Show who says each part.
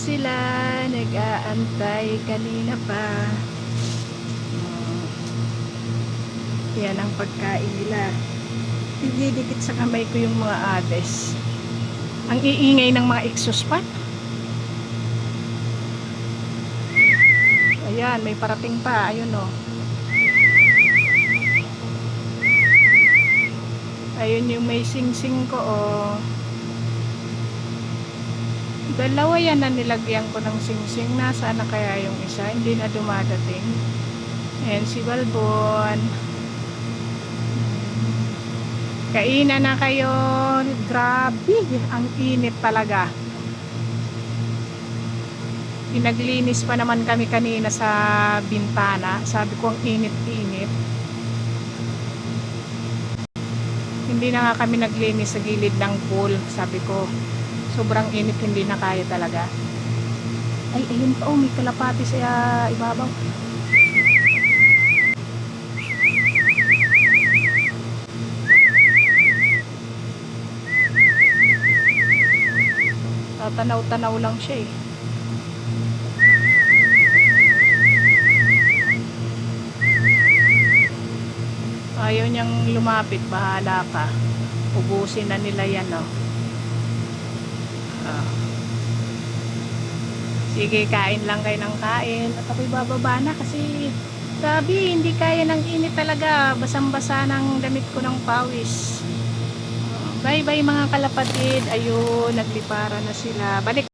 Speaker 1: sila, nag-aantay kanina pa. Oh. Yan ang pagkain nila. Didikit sa kamay ko yung mga ades. Ang iingay ng mga exhaust fan. Ayan, may parating pa. Ayun o. Ayun yung may sing-sing ko o. Dalawa yan na nilagyan ko ng sing-sing. Nasaan na kaya yung isa? Hindi na dumadating. Ayan si Balbon. Kainan na kayo. Grabe, ang init talaga. Pinaglinis pa naman kami kanina sa bintana. Sabi ko ang init-init. Hindi na nga kami naglinis sa gilid ng pool. Sabi ko, sobrang init, hindi na kaya talaga. Ay, ayun pa, oh, may kalapati sa ibabaw. Tatanaw-tanaw lang siya eh. Ayaw niyang lumapit, bahala ka. Ubusin na nila yan, oh. Sige, kain lang kayo ng kain. At ako'y bababa na kasi grabe, hindi kaya ng init talaga. Basang-basa ng damit ko ng pawis. Bye-bye mga kalapatid. Ayun, naglipara na sila. Balik